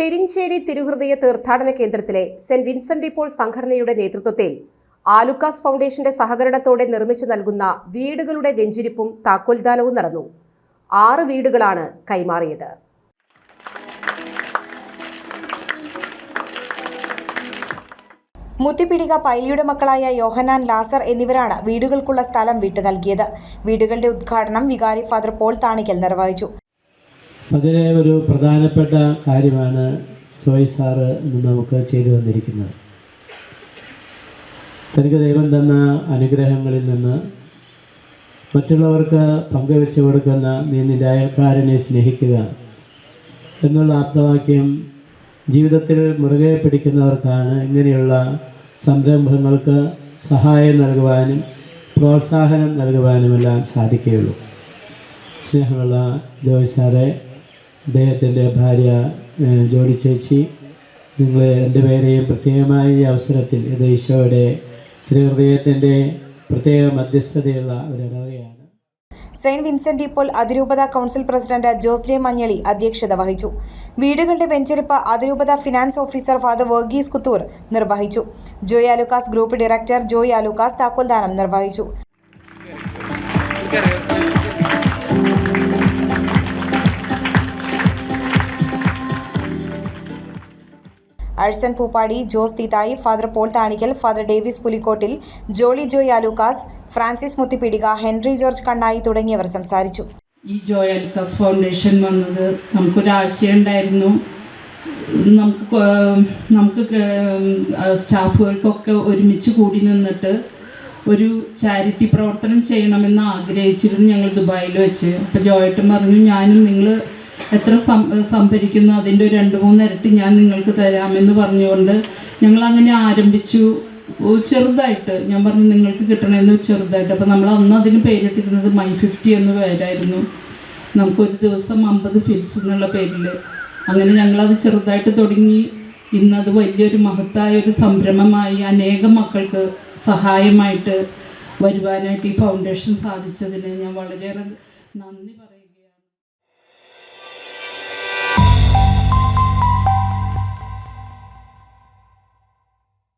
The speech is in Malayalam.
പെരിഞ്ചേരി തിരുഹൃദയ തീർത്ഥാടന കേന്ദ്രത്തിലെ സെന്റ് വിൻസെന്റ് ഇപ്പോൾ സംഘടനയുടെ നേതൃത്വത്തിൽ ആലുക്കാസ് ഫൗണ്ടേഷന്റെ സഹകരണത്തോടെ നിർമ്മിച്ചു നൽകുന്ന വീടുകളുടെ വെഞ്ചിരിപ്പും താക്കോൽദാനവും നടന്നു. ആറ് വീടുകളാണ് കൈമാറിയത്. മുത്തിപ്പിടിക പൈലിയുടെ മക്കളായ യോഹനാൻ ലാസർ എന്നിവരാണ് വീടുകൾക്കുള്ള സ്ഥലം വിട്ടു നൽകിയത്. വീടുകളുടെ ഉദ്ഘാടനം വികാരി ഫാദർ പോൾ താണിക്കൽ നിർവഹിച്ചു. അതിലെ ഒരു പ്രധാനപ്പെട്ട കാര്യമാണ് ജോയ് സാറ് ഇന്ന് നമുക്ക് ചെയ്തു തന്നിരിക്കുന്നത്. തനിക്ക് ദൈവം തന്ന അനുഗ്രഹങ്ങളിൽ നിന്ന് മറ്റുള്ളവർക്ക് പങ്കുവെച്ചു കൊടുക്കുന്ന നീ നിന്റെ അയൽക്കാരനെ സ്നേഹിക്കുക എന്നുള്ള ആപ്തവാക്യം ജീവിതത്തിൽ മുറുകെ പിടിക്കുന്നവർക്കാണ് ഇങ്ങനെയുള്ള സംരംഭങ്ങൾക്ക് സഹായം നൽകുവാനും പ്രോത്സാഹനം നൽകുവാനുമെല്ലാം സാധിക്കുകയുള്ളൂ. സ്നേഹമുള്ള ജോയ് സാറെ അദ്ദേഹത്തിന്റെ ഭാര്യ ജോളി ജോലി ചേച്ചി നിങ്ങൾ എന്റെ പേരെയും പ്രത്യേകമായ ഈ അവസരത്തിൽ ഇത് ഈശോയുടെ തിരുഹൃദയത്തിന്റെ പ്രത്യേക മധ്യസ്ഥതയുള്ള ഒരു ഇടവകയാണ്. സെയിന്റ് വിൻസെന്റ് ഇപ്പോൾ അതിരൂപത council president Jose J Manjali അധ്യക്ഷത വഹിച്ചു. വീടുകളുടെ വെഞ്ചരിപ്പ് അതിരൂപത finance officer father Varghese Kuthur നിർവഹിച്ചു. ജോയ് ആലുക്കാസ് ഗ്രൂപ്പ് ഡയറക്ടർ ജോയ് ആലുക്കാസ് താക്കോൽദാനം നിർവഹിച്ചു. അഴ്സൻ Pooppadi Jose Theethayi father Paul Thanikkal father Davis Pulikkottil Jolly Joy Alukkas Francis മുത്തിപ്പിടിക Henry George Kannayi തുടങ്ങിയവർ സംസാരിച്ചു. ഈ ജോയ് അലൂക്കാസ് ഫൗണ്ടേഷൻ വന്നത് നമുക്കൊരു ആശയം ഉണ്ടായിരുന്നു. നമുക്ക് നമുക്ക് സ്റ്റാഫുകൾക്കൊക്കെ ഒരുമിച്ച് കൂടി നിന്നിട്ട് ഒരു ചാരിറ്റി പ്രവർത്തനം ചെയ്യണമെന്ന് ആഗ്രഹിച്ചിരുന്നു ഞങ്ങൾ ദുബായിൽ വെച്ച്. അപ്പോൾ ജോയട്ടും പറഞ്ഞു ഞാനും നിങ്ങൾ എത്ര സംഭരിക്കുന്നു അതിന്റെ ഒരു രണ്ട് മൂന്ന് ഇരട്ടി ഞാൻ നിങ്ങൾക്ക് തരാമെന്ന് പറഞ്ഞുകൊണ്ട് ഞങ്ങൾ അങ്ങനെ ആരംഭിച്ചു. ചെറുതായിട്ട് ഞാൻ പറഞ്ഞു നിങ്ങൾക്ക് കിട്ടണമെന്ന് ചെറുതായിട്ട്. അപ്പോൾ നമ്മൾ അന്ന് അതിന് പേരിട്ടിരുന്നത് മൈ ഫിഫ്റ്റി എന്ന പേരായിരുന്നു. നമുക്കൊരു ദിവസം അമ്പത് ഫിൽസ് എന്നുള്ള പേരിൽ. അങ്ങനെ ഞങ്ങളത് ചെറുതായിട്ട് തുടങ്ങി. ഇന്നത് വലിയൊരു മഹത്തായ ഒരു സംരംഭമായി അനേകം മക്കൾക്ക് സഹായമായിട്ട് വരുവാനായിട്ട് ഈ ഫൗണ്ടേഷൻ സാധിച്ചതിന് ഞാൻ വളരെയേറെ നന്ദി പറയുന്നു.